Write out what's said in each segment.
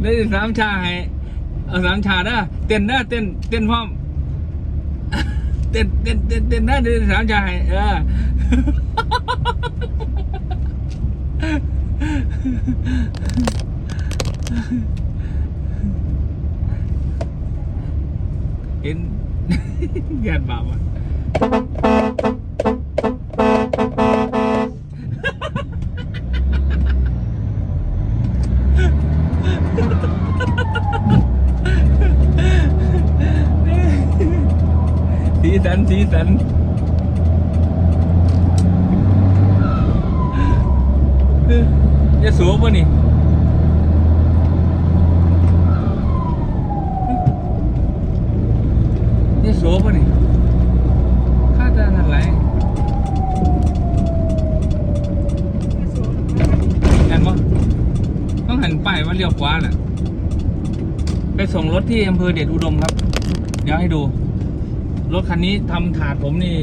ได้สามชาให้เอาสามชาเด้อเต้นเด้อเต้นเต้นพร้อมเต้นเต้นเต้นเต้นได้ได้สามชาให้เออเห็นงาน สันสีสันจะสูบป่ะนี่นี่สูบป่ะนี่ค่าจะทันไรเห็นปะต้องหันป้ายว่าเลี้ยวขวาแหละไปส่งรถที่อำเภอเดชอุดมครับ เดี๋ยวให้ดู รถคันนี้ทำถาดผมนี่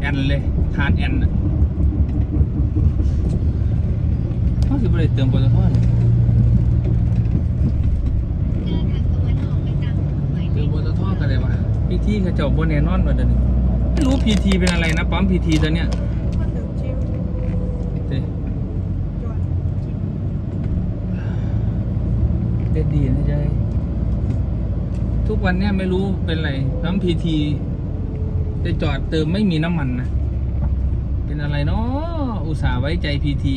แอนเลยถาดแอนน่ะเขาสิบริเติมปตทเลยเติมปตทกันเลยวะพีทีเขาเจ้าบนแน่นอนว่าเดี๋ยวนี้ไม่รู้พีทีเป็นอะไรนะปั๊มพีทีตัวเนี้ยเจ๊เด็ดดีนะใจยทุกวันเนี้ยไม่รู้เป็นไรปั๊มพีที จะจอดเติมไม่มีน้ำมันนะ เป็นอะไรเนาะอุตส่าห์ไว้ใจพีที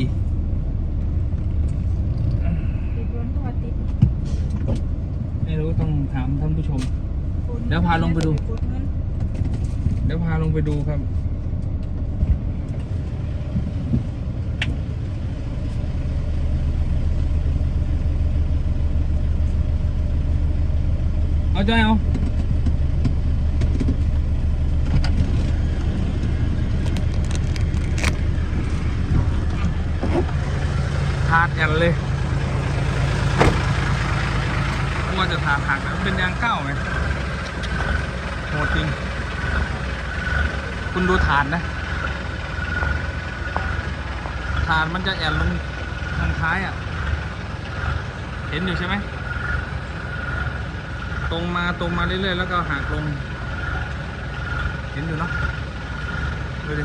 ไม่รู้ต้องถามท่านผู้ชมเดี๋ยวพาลงไปดูเดี๋ยวพาลงไปดูครับ เอาใจอยเอา ทาดกันเลยกลัวจะทาดหักเป็นยางเก้าไหมโหดจริง คุณดูฐานนะฐานมันจะแอนลงทางท้ายอะ เห็นอยู่ใช่ไหม ตรงมาตรงมาเรื่อยๆ แล้วก็หักลง เห็นอยู่เนาะดูดิ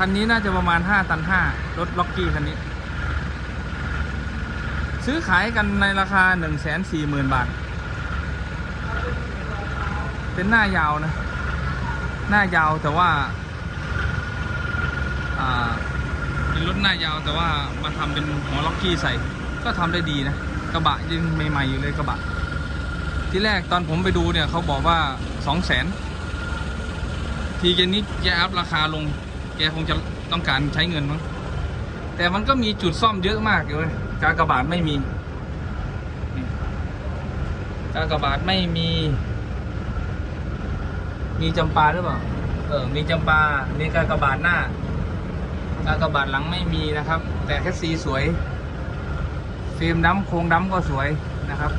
คันนี้น่าจะประมาณ5ตัน5รถล็อกกี้คันนี้ ซื้อขายกันในราคา 1 4 0 0 0 0 บาท เป็นหน้ายาวนะ หน้ายาวแต่ว่าเป็นรถหน้ายาวแต่ว่ามาทำเป็นหัวล็อกกี้ใส่ ก็ทำได้ดีนะ กระบะยังใหม่ๆอยู่เลยกระบะ ที่แรกตอนผมไปดูเนี่ยเขาบอกว่าสองแสนทีแกนี้แกอัพราคาลง แกคงจะต้องการใช้เงินมั้งแต่มันก็มีจุดซ่อมเยอะมากเลยกากระบาดไม่มีกากระบาดไม่มี มีจำปาหรือเปล่า เออ มีจำปา มีกากบาทหน้ากากบาทหลังไม่มีนะครับ แต่แค่สีสวย ฟิล์มดำโครงดำก็สวยนะครับ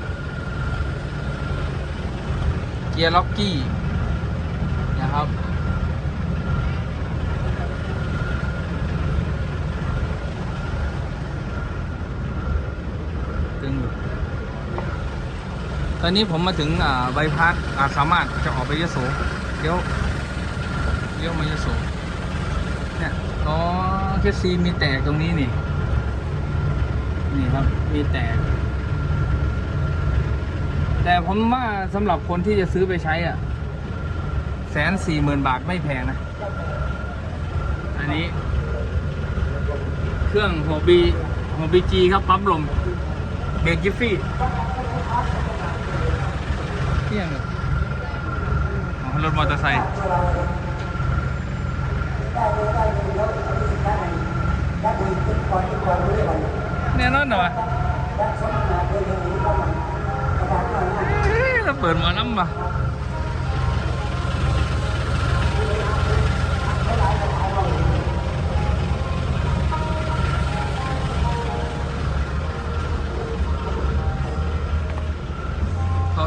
เกียร์ล็อกกี้นะครับ ตึงอยู่ ตอนนี้ผมมาถึงใบพัดอาสามารถจะออกไปยโสเดี๋ยวเลี้ยวมายโสเนี่ยอ๋อแค่ซีมีแตกตรงนี้นี่ นี่ครับ มีแตก แต่ผมว่าสำหรับคนที่จะซื้อไปใช้อะแสนสี่หมื่นบาทไม่แพงนะ อันนี้ เครื่องหัวบีหัวบีจีครับปั๊มลม เบรกจิฟฟี่เที่ยงเลยอ๋อรถมอเตอร์ไซค์แน่นอนเหรอวะเอ๊ะเราเปิดหมาน้ำป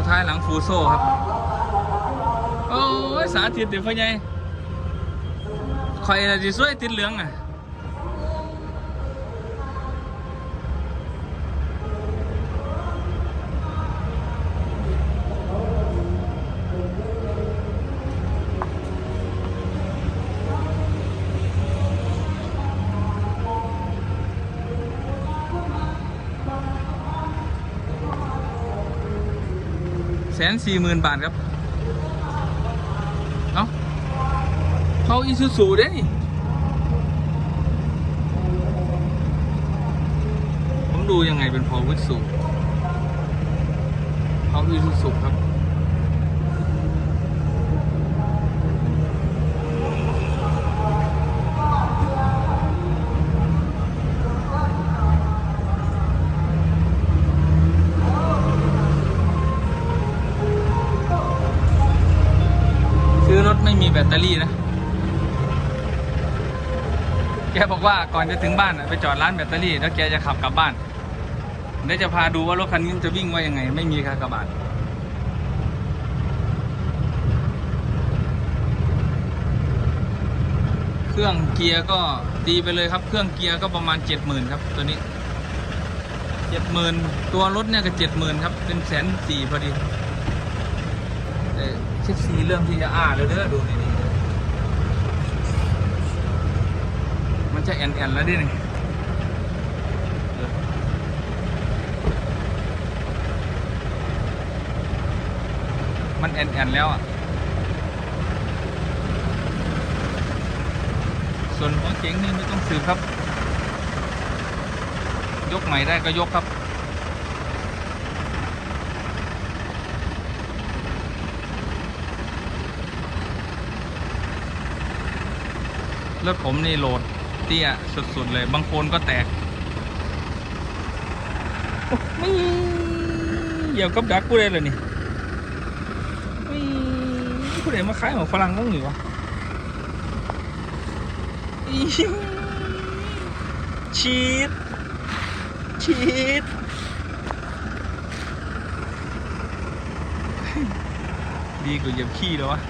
ท้ายหลังฟูโซครับ โอ้ย สาธิตเดี๋ยวพ่อใหญ่คอยจะช่วยติดเหลืองอะ นสี่หมื่นบาทครับ เอ้าเขาอีซูซูเด้นี่ ผมดูยังไงเป็นพอวิสูเขาอีซูซูครับ แกบอกว่าก่อนจะถึงบ้านน่ะไปจอดร้านแบตเตอรี่แล้วแกจะขับกลับบ้านเดี๋ยวจะพาดูว่ารถคันนี้มันจะวิ่งว่ายังไง ไม่มีคากระบาดเครื่องเกียร์ก็ตีไปเลยครับ เครื่องเกียร์ก็ประมาณเจ็ดหมื่นครับ ตัวนี้เจ็ดหมื่นตัวรถเนี่ยก็เจ็ดหมื่นครับเป็นแสนสี่พอดีแต่เช็คซีเรื่องที่จะอ้าเลยเด้อดูนี่นี่ มันจะแอนแอนแล้วดินี่มันแอนแอนแล้วอะ ส่วนหัวเจ๋งนี่ไม่ต้องสืบครับ ยกใหม่ได้ก็ยกครับรถผมนี่โหลด ตี้ยสุดๆเลย บางคนก็แตกม่เหยียบกับดักกูได้เลยนี่ม่กูได้มาขายของฝรั่งต้องหรือวะชีดชีดดีกว่าเหยียบขี้แล้ววะ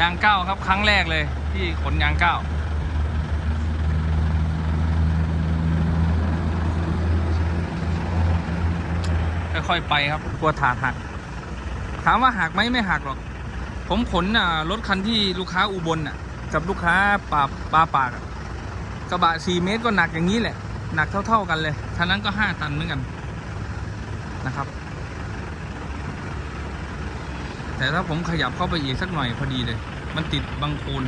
ยางเก้าครับครั้งแรกเลย ที่ขนยางเก้าค่อยๆไปครับกลัวถาดหัก ถามว่าหักไหมไม่หักหรอก ผมขนอะรถคันที่ลูกค้าอุบลอะ กับลูกค้าป่าปาปากกระบะสี่เมตรก็หนักอย่างนี้แหละ หนักเท่า ๆกันเลยคันนั้นก็ห้าตันเหมือนกันนะครับ แต่ถ้าผมขยับเข้าไปอีกสักหน่อยพอดีเลย มันติดบังโคลน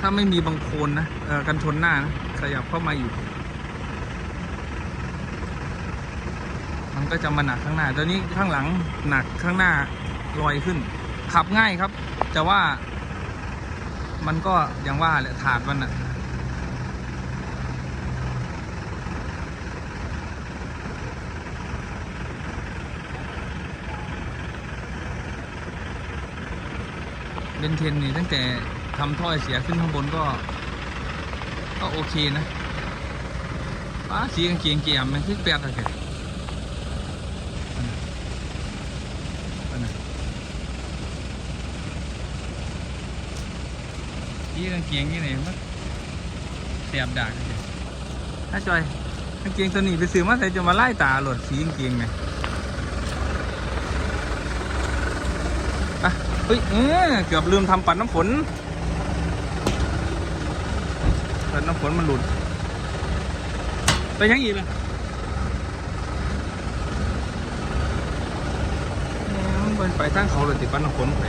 ถ้าไม่มีบังโคลนนะกันชนหน้านะขยับเข้ามาอีก มันก็จะมาหนักข้างหน้า ตอนนี้ข้างหลังหนักข้างหน้าลอยขึ้น ขับง่ายครับ แต่ว่ามันก็อย่างว่าแหละถาดมันอะ เบนเทนนี่ตั้งแต่ทำท่อเสียขึ้นข้างบนก็ ก็โอเคนะป้าสีกางเกงเกียมมันคือแปดอะไรสีกางเกงยี่ไหนมันเสียบดากเลยถ้าจอยกางเกงตัวนี้ไปซื้อมาใส่จะมาไล่ตาหลดสีกางเกงไงะ เฮ้ยเออเกือบลืมทำปัดน้ำฝนปัดน้ำฝนมันหลุด ไปยังอีกล่ะเอ้ยมันไปทางเขาเลยติดปัดน้ำฝนไป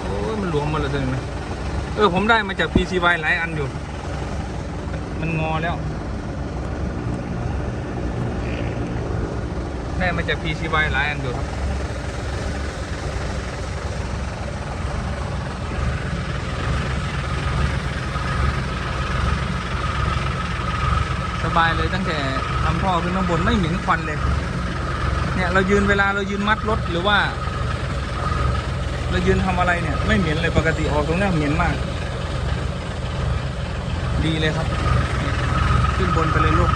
โอ้ยมันหลวมหมาเลยจังไหมเออผมได้มาจาก PCY หลายอันอยู่ มันงอแล้วได้มาจาก PCY หลายอันอยู่ครับ บายเลยตั้งแต่ทำท่อขึ้นข้างบนไม่เหม็นควันเลย เนี่ยเรายืนเวลาเรายืนมัดรถหรือว่า เรายืนทำอะไรเนี่ย ไม่เหม็นเลยปกติออกตรงนี้เหม็นมาก ดีเลยครับ ขึ้นบนไปเลยลูก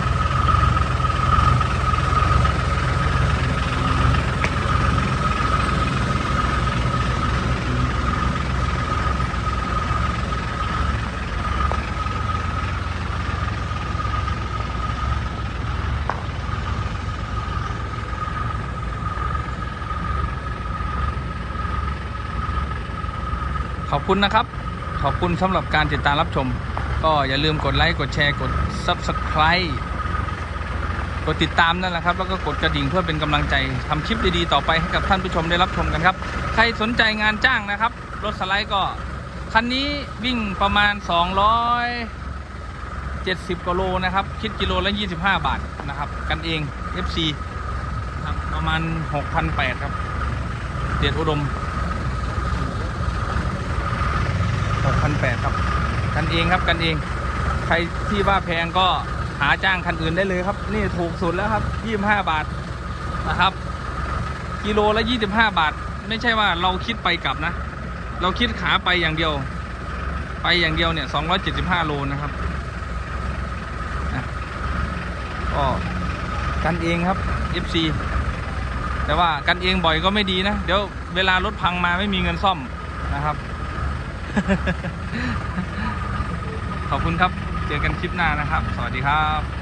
คุณนะครับ ขอบคุณสำหรับการติดตามรับชม ก็อย่าลืมกดไลค์กดแชร์กด Subscribe กดติดตามนั่นแหละครับ แล้วก็กดกระดิ่งเพื่อเป็นกำลังใจทำคลิปดีๆ ต่อไปให้กับท่านผู้ชมได้รับชมกันครับ ใครสนใจงานจ้างนะครับ รถสไลด์ก็ คันนี้วิ่งประมาณ 270กิโลนะครับ คิดกิโลละ 25 บาทนะครับ กันเอง FC ครับประมาณ 6,800 ครับเดชอุดม 6,800ครับ กันเองครับกันเอง ใครที่ว่าแพงก็หาจ้างคันอื่นได้เลยครับ นี่ถูกสุดแล้วครับ 25 บาทนะครับ กิโลละ 25 บาท ไม่ใช่ว่าเราคิดไปกลับนะ เราคิดขาไปอย่างเดียว ไปอย่างเดียวเนี่ย 275 โลนะครับก็กันเองครับ FC แต่ว่ากันเองบ่อยก็ไม่ดีนะ เดี๋ยวเวลารถพังมาไม่มีเงินซ่อมนะครับ ขอบคุณครับ เจอกันคลิปหน้านะครับ สวัสดีครับ